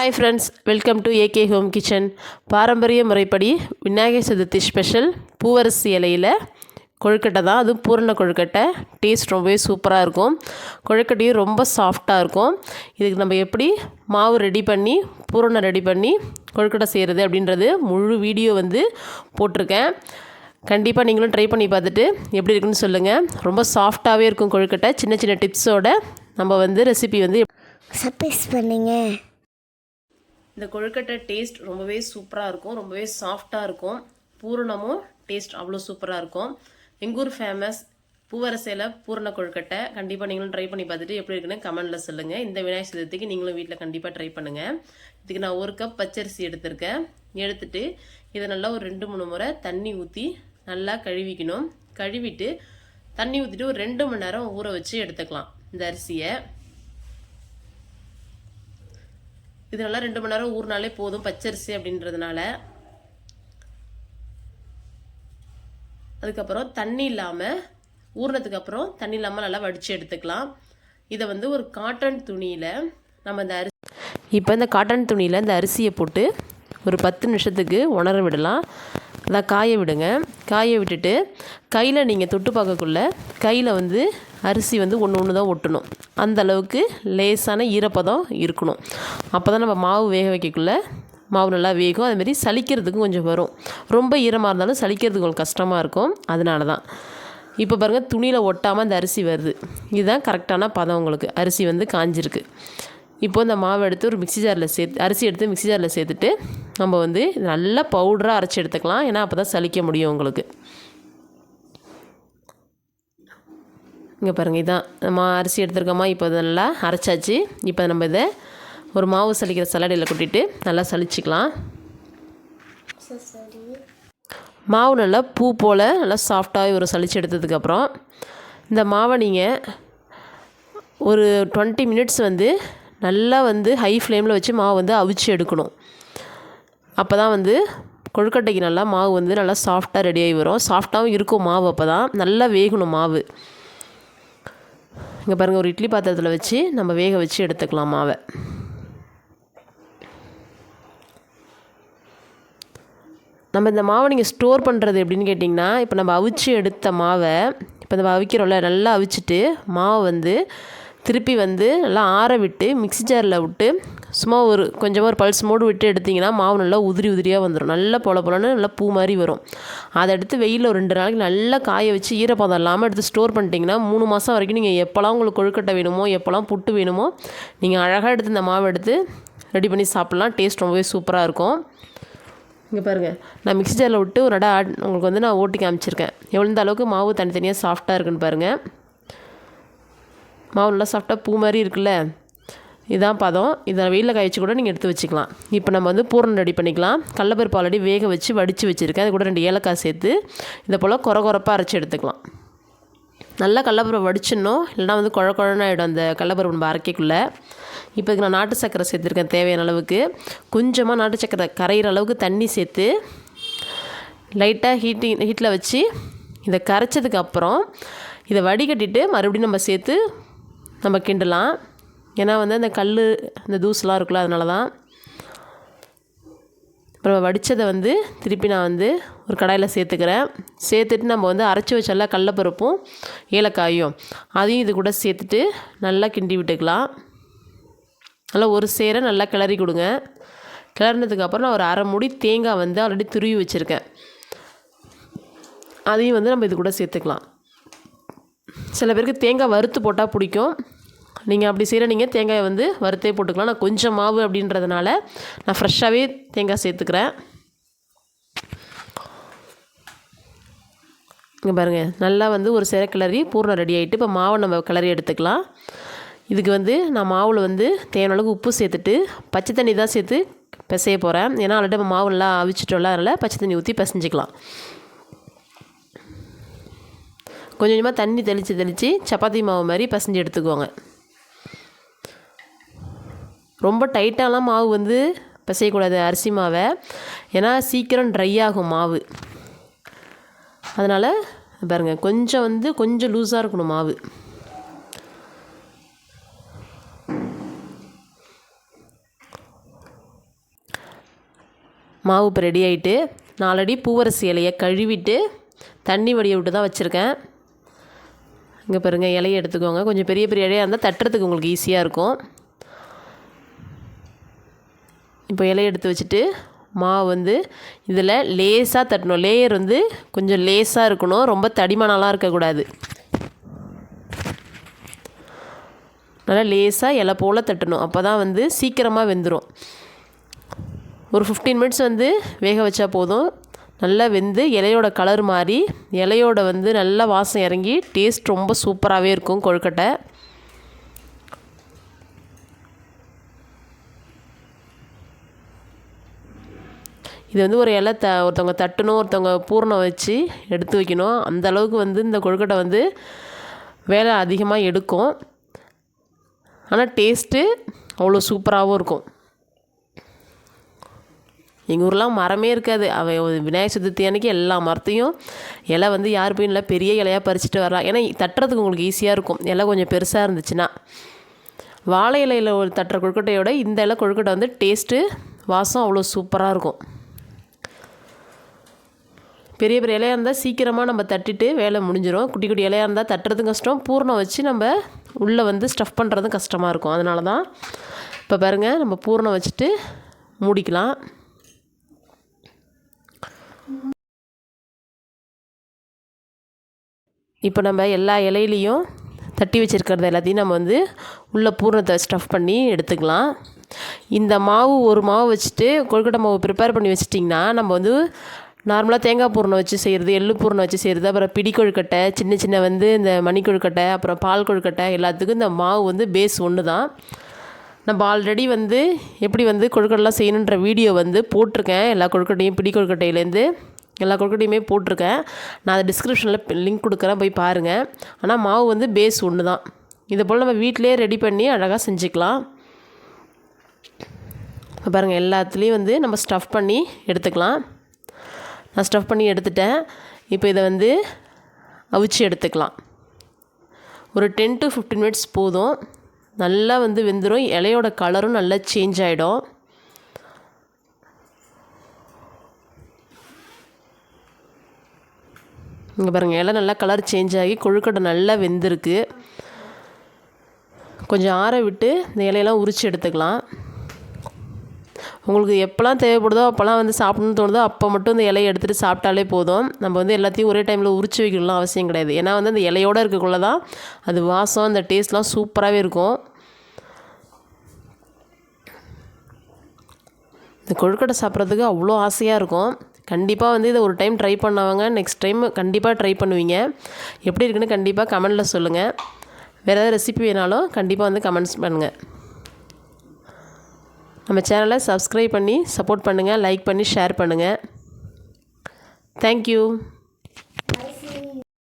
Hi friends welcome to AK home kitchen பாரம்பரிய முறைப்படி Vinayagar Chaturthi special Poovarasi இலையில் கொழுக்கட்டை தான். அதுவும் பூரண கொழுக்கட்டை. டேஸ்ட் ரொம்பவே சூப்பராக இருக்கும். கொழுக்கட்டையும் ரொம்ப சாஃப்டாக இருக்கும். இதுக்கு நம்ம எப்படி மாவு ரெடி பண்ணி பூரணம் ரெடி பண்ணி கொழுக்கட்டை செய்கிறது அப்படின்றது முழு வீடியோ வந்து போட்டிருக்கேன். கண்டிப்பாக நீங்களும் ட்ரை பண்ணி பார்த்துட்டு எப்படி இருக்குன்னு சொல்லுங்கள் ரொம்ப சாஃப்டாகவே இருக்கும் கொழுக்கட்டை. சின்ன சின்ன டிப்ஸோட நம்ம வந்து ரெசிபி வந்து சர்ப்ரைஸ் பண்ணுங்கள் இந்த கொழுக்கட்டை டேஸ்ட் ரொம்பவே சூப்பராக இருக்கும். ரொம்பவே சாஃப்டாக இருக்கும். பூரணமும் டேஸ்ட் அவ்வளோ சூப்பராக இருக்கும். எங்கூர் ஃபேமஸ் பூவரசையில் பூரண கொழுக்கட்டை. கண்டிப்பாக நீங்களும் ட்ரை பண்ணி பார்த்துட்டு எப்படி இருக்குன்னு கமெண்டில் சொல்லுங்கள் இந்த விநாயகர் சதுர்த்திக்கு நீங்களும் வீட்டில் கண்டிப்பாக ட்ரை பண்ணுங்கள் இதுக்கு நான் ஒரு கப் பச்சரிசி எடுத்திருக்கேன். எடுத்துட்டு இதை நல்லா ஒரு ரெண்டு மூணு முறை தண்ணி ஊற்றி நல்லா கழுவிக்கணும். கழுவிட்டு தண்ணி ஊற்றிட்டு ஒரு ரெண்டு மணி நேரம் ஊற வச்சு எடுத்துக்கலாம். இந்த அரிசியை. இது நல்லா ரெண்டு மணி நேரம் ஊறினாலே போதும் பச்சரிசி அப்படின்றதுனால. அதுக்கப்புறம் தண்ணி இல்லாமல் ஊறினதுக்கு அப்புறம் தண்ணி இல்லாமல் நல்லா வடித்து எடுத்துக்கலாம். இதை வந்து ஒரு காட்டன் துணியில் நம்ம இந்த அரிசி இப்போ இந்த காட்டன் துணியில் இந்த அரிசியை போட்டு ஒரு பத்து நிமிஷத்துக்கு உணர விடலாம். அதை காய விடுங்க. காய விட்டுட்டு கையில் நீங்கள் தொட்டு பார்க்கக்குள்ள கையில் வந்து அரிசி வந்து ஒன்று ஒன்று தான் ஒட்டணும். அந்த அளவுக்கு லேசான ஈரப்பதம் இருக்கணும். அப்போ தான் நம்ம மாவு வேக வைக்கக்குள்ள மாவு நல்லா வேகும். அதுமாரி சலிக்கிறதுக்கும் கொஞ்சம் வரும். ரொம்ப ஈரமாக இருந்தாலும் சலிக்கிறதுக்கு கொஞ்சம் கஷ்டமாக இருக்கும். அதனால தான் இப்போ பாருங்கள் துணியில் ஒட்டாமல் அந்த அரிசி வருது. இதுதான் கரெக்டான பதம் உங்களுக்கு. அரிசி வந்து காஞ்சிருக்கு. இப்போ இந்த மாவு எடுத்து ஒரு மிக்ஸி ஜாரில் சேர்த்து அரிசி எடுத்து மிக்ஸி ஜாரில் சேர்த்துட்டு நம்ம வந்து நல்லா பவுடராக அரைச்சி எடுத்துக்கலாம். ஏன்னா அப்போ தான் சலிக்க முடியும் உங்களுக்கு. இங்கே பாருங்கள் இதான் நம்ம அரிசி எடுத்துருக்கோமா இப்போ இதை நல்லா அரைச்சாச்சு. இப்போ நம்ம இதை ஒரு மாவு சலிக்கிற சலடையில் கொட்டிட்டு நல்லா சலிச்சிக்கலாம் மாவு நல்லா பூ போல் நல்லா சாஃப்டாகி ஒரு சளிச்சு எடுத்ததுக்கப்புறம் இந்த மாவை நீங்கள் ஒரு டுவெண்ட்டி மினிட்ஸ் வந்து நல்லா வந்து ஹை ஃப்ளேமில் வச்சு மாவு வந்து அவிச்சு எடுக்கணும். அப்போ தான் வந்து கொழுக்கட்டைக்கு நல்லா மாவு வந்து நல்லா சாஃப்டாக ரெடியாகி வரும். சாஃப்டாகவும் இருக்கும் மாவு அப்போ தான் நல்லா வேகணும் மாவு. இங்கே பாருங்கள் ஒரு இட்லி பாத்திரத்தில் வச்சு நம்ம வேக வச்சு எடுத்துக்கலாம் மாவை. நம்ம இந்த மாவை நீங்கள் ஸ்டோர் பண்ணுறது எப்படின்னு கேட்டிங்கன்னா இப்போ நம்ம அவிச்சு எடுத்த மாவை இப்போ நம்ம அவிக்கிறோம்ல நல்லா அவிச்சிட்டு மாவை வந்து திருப்பி வந்து நல்லா ஆற விட்டு மிக்ஸி ஜாரில் விட்டு சும்மா ஒரு கொஞ்சமாக ஒரு பல்ஸ் மோடு விட்டு எடுத்திங்கன்னா மாவு நல்லா உதிரி உதிரியாக வந்துடும் நல்லா பொல பொலன்னு நல்லா பூ மாதிரி வரும். அதை எடுத்து வெயிலில் ஒரு ரெண்டு நாளைக்கு நல்லா காய வச்சு ஈரப்பதம் இல்லாமல் எடுத்து ஸ்டோர் பண்ணிட்டீங்கன்னா மூணு மாதம் வரைக்கும் நீங்கள் எப்போல்லாம் உங்களுக்கு கொழுக்கட்டை வேணுமோ எப்போல்லாம் புட்டு வேணுமோ நீங்கள் அழகாக எடுத்து இந்த மாவை எடுத்து ரெடி பண்ணி சாப்பிட்லாம். டேஸ்ட் ரொம்பவே சூப்பராக இருக்கும். இங்கே பாருங்கள் நான் மிக்ஸி ஜாரில் விட்டு ஒரு இடம் ஆட் உங்களுக்கு வந்து நான் ஓட்டி காமிச்சிருக்கேன். எவ்வளோ அளவுக்கு மாவு தனித்தனியாக சாஃப்டாக இருக்குன்னு பாருங்கள் மாவு நல்லா சாஃப்டாக பூ மாதிரி இருக்குல்ல? இதான் பதம். இதை வெயிலில் காய வச்சு கூட நீங்கள் எடுத்து வச்சுக்கலாம். இப்போ நம்ம வந்து பூரணம் ரெடி பண்ணிக்கலாம். கடலப்பருப்பு ஆல்ரெடி வேக வச்சு வடித்து வச்சுருக்கேன். அது கூட ரெண்டு ஏலக்காய் சேர்த்து இதை போல் குறை குறைப்பாக அரைச்சி எடுத்துக்கலாம். நல்லா கடலப்பருப்பு வடிச்சிடணும். இல்லைனா வந்து குழ குழன்னு ஆகிடும் அந்த கடலப்பருப்பு நம்ம அரைக்கக்குள்ளே. இப்போ இதுக்கு நான் நாட்டு சக்கரை சேர்த்துருக்கேன் தேவையான அளவுக்கு. கொஞ்சமாக நாட்டு சக்கரை கரையிற அளவுக்கு தண்ணி சேர்த்து லைட்டாக ஹீட்டிங் ஹீட்டில் வச்சு இதை கரைச்சதுக்கு அப்புறம் இதை வடிகட்டிட்டு மறுபடியும் நம்ம சேர்த்து நம்ம கிண்டலாம். ஏன்னா வந்து அந்த கல் அந்த தூசுலாம் இருக்குல்ல அதனால தான் அப்புறம் வடித்ததை வந்து திருப்பி நான் வந்து ஒரு கடாயில் சேர்த்துக்கிறேன். சேர்த்துட்டு நம்ம வந்து அரைச்சி வச்செல்லாம் கடலப்பருப்பும் ஏலக்காயும் அதையும் இது கூட சேர்த்துட்டு நல்லா கிண்டி விட்டுக்கலாம். நல்லா ஒரு சேர நல்லா கிளறி கொடுங்க. கிளறினதுக்கப்புறம் நான் ஒரு அரை மூடி தேங்காய் வந்து ஆல்ரெடி துருவி வச்சுருக்கேன். அதையும் வந்து நம்ம இது கூட சேர்த்துக்கலாம். சில பேருக்கு தேங்காய் வறுத்து போட்டால் பிடிக்கும். நீங்கள் அப்படி செய்கிற நீங்கள் தேங்காயை வந்து வறுத்தே போட்டுக்கலாம். நான் கொஞ்சம் மாவு அப்படின்றதுனால நான் ஃப்ரெஷ்ஷாகவே தேங்காய் சேர்த்துக்கிறேன். இங்கே பாருங்கள் நல்லா வந்து ஒரு சிற கிளறி பூர்ணம் ரெடி ஆகிட்டு இப்போ மாவை நம்ம கிளறி எடுத்துக்கலாம். இதுக்கு வந்து நான் மாவில் வந்து தேவையான அளவுக்கு உப்பு சேர்த்துட்டு பச்சை தண்ணி தான் சேர்த்து பிசைய போகிறேன் ஏன்னா ஆல்ரெடி நம்ம மாவு நல்லா அவிச்சிட்டோம்ல அதனால் பச்சை தண்ணி ஊற்றி பிசைஞ்சிக்கலாம். கொஞ்சம் கொஞ்சமாக தண்ணி தெளித்து தெளித்து சப்பாத்தி மாவு மாதிரி பசஞ்சு எடுத்துக்குவாங்க ரொம்ப டைட்டாலாம் மாவு வந்து பிசையக்கூடாது அரிசி மாவை. ஏன்னா சீக்கிரம் ட்ரை ஆகும் மாவு. அதனால் பாருங்கள் கொஞ்சம் வந்து கொஞ்சம் லூஸாக இருக்கணும் மாவு. மாவு இப்போ ரெடி ஆகிட்டு நாலடி பூவரசி இலையை கழுவிட்டு தண்ணி வடிய விட்டு தான் வச்சுருக்கேன். இங்கே பாருங்கள் இலையை எடுத்துக்கோங்க. கொஞ்சம் பெரிய பெரிய இலையாக இருந்தால் தட்டுறதுக்கு உங்களுக்கு ஈஸியாக இருக்கும். இப்போ இலையை எடுத்து வச்சுட்டு மாவு வந்து இதில் லேசாக தட்டணும். லேயர் வந்து கொஞ்சம் லேசாக இருக்கணும். ரொம்ப தடிமனாலாம் இருக்கக்கூடாது. நல்லா லேசாக இலை போல் தட்டணும். அப்போ தான் வந்து சீக்கிரமாக வெந்துடும் ஒரு ஃபிஃப்டீன் மினிட்ஸ் வந்து வேக வச்சா போதும். நல்லா வெந்து இலையோட கலர் மாறி இலையோட வந்து நல்லா வாசம் இறங்கி டேஸ்ட் ரொம்ப சூப்பராகவே இருக்கும் கொழுக்கட்டை. இது வந்து ஒரு இலை த ஒருத்தவங்க தட்டணும் ஒருத்தவங்க பூரணம் வச்சு எடுத்து வைக்கணும். அந்த அளவுக்கு வந்து இந்த கொழுக்கட்டை வந்து வேலை அதிகமாக எடுக்கும். ஆனால் டேஸ்ட்டு அவ்வளோ சூப்பராகவும் இருக்கும். எங்கள் ஊர்லாம் மரமே இருக்காது. அவன் விநாயகர் சதுர்த்தி அன்னைக்கு எல்லா மரத்தையும் இலை வந்து யார் போய் இல்லை பெரிய இலையாக பறிச்சுட்டு வரலாம். ஏன்னா தட்டுறதுக்கு உங்களுக்கு ஈஸியாக இருக்கும். இலை கொஞ்சம் பெருசாக இருந்துச்சுன்னா. வாழை இலையில் ஒரு தட்டுற கொழுக்கட்டையோட இந்த இலை கொழுக்கட்டை வந்து டேஸ்ட்டு வாசம் அவ்வளோ சூப்பராக இருக்கும். பெரிய பெரிய இலையாக இருந்தால் சீக்கிரமாக நம்ம தட்டிட்டு வேலை முடிஞ்சிடும் குட்டி குட்டி இலையாக இருந்தால் தட்டுறதும் கஷ்டம். பூர்ணம் வச்சு நம்ம உள்ளே வந்து ஸ்டஃப் பண்ணுறதும் கஷ்டமாக இருக்கும். அதனால தான் இப்போ பாருங்கள் நம்ம பூர்ணம் வச்சுட்டு மூடிக்கலாம். இப்போ நம்ம எல்லா இலையிலையும் தட்டி வச்சுருக்கிறது எல்லாத்தையும் நம்ம வந்து உள்ளே பூர்ணத்தை ஸ்டஃப் பண்ணி எடுத்துக்கலாம். இந்த மாவு ஒரு மாவு வச்சுட்டு கொழுக்கட்டை மாவு ப்ரிப்பேர் பண்ணி வச்சிட்டிங்கன்னா நம்ம வந்து நார்மலாக தேங்காய் பூர்ணம் வச்சு செய்கிறது எள்ளு பூர்ணம் வச்சு செய்கிறது அப்புறம் பிடி கொழுக்கட்டை சின்ன சின்ன வந்து இந்த மணி கொழுக்கட்டை அப்புறம் பால் கொழுக்கட்டை எல்லாத்துக்கும் இந்த மாவு வந்து பேஸ் ஒன்று தான் நம்ம ஆல்ரெடி வந்து எப்படி வந்து கொழுக்கட்டெலாம் செய்யணுன்ற வீடியோ வந்து போட்டிருக்கேன். எல்லா கொழுக்கட்டையும் பிடி கொழுக்கட்டையிலேருந்து எல்லா கொழுக்கட்டையுமே போட்டிருக்கேன். நான் அதை டிஸ்கிரிப்ஷனில் லிங்க் கொடுக்குறேன் போய் பாருங்கள் ஆனால் மாவு வந்து பேஸ் ஒன்று தான் இதை போல் நம்ம வீட்டிலே ரெடி பண்ணி அழகாக செஞ்சுக்கலாம். இப்போ பாருங்கள் எல்லாத்துலேயும் வந்து நம்ம ஸ்டஃப் பண்ணி எடுத்துக்கலாம். நான் ஸ்டஃப் பண்ணி எடுத்துட்டேன். இப்போ இதை வந்து அவிச்சு எடுத்துக்கலாம். ஒரு டென் டு ஃபிஃப்டீன் மினிட்ஸ் போதும். நல்லா வந்து வெந்துடும் இலையோட கலரும் நல்லா சேஞ்ச் ஆகிடும் இங்கே பாருங்கள் இலை நல்லா கலர் சேஞ்ச் ஆகி கொழுக்கட்டை நல்லா வெந்திருக்கு. கொஞ்சம் ஆற விட்டு இந்த இலையெல்லாம் உரித்து எடுத்துக்கலாம். உங்களுக்கு எப்போல்லாம் தேவைப்படுதோ அப்போல்லாம் வந்து சாப்பிடணும்னு தோணுதோ அப்போ மட்டும் இந்த இலையை எடுத்துகிட்டு சாப்பிட்டாலே போதும். நம்ம வந்து எல்லாத்தையும் ஒரே டைமில் உரிச்சு வைக்கணும்லாம் அவசியம் கிடையாது. ஏன்னா வந்து அந்த இலையோடு இருக்கக்குள்ள தான் அது வாசம் அந்த டேஸ்ட்லாம் சூப்பராகவே இருக்கும். இந்த கொழுக்கட்டை சாப்பிட்றதுக்கு அவ்வளோ ஆசையாக இருக்கும். கண்டிப்பாக வந்து இதை ஒரு டைம் ட்ரை பண்ணவங்க நெக்ஸ்ட் டைம் கண்டிப்பாக ட்ரை பண்ணுவீங்க. எப்படி இருக்குன்னு கண்டிப்பாக கமெண்டில் சொல்லுங்கள் வேறு ஏதாவது ரெசிபி வேணாலும் கண்டிப்பாக வந்து கமெண்ட்ஸ் பண்ணுங்கள் நம்ம சேனலை சப்ஸ்கிரைப் பண்ணி சப்போர்ட் பண்ணுங்கள் லைக் பண்ணி ஷேர் பண்ணுங்கள் தேங்க்யூ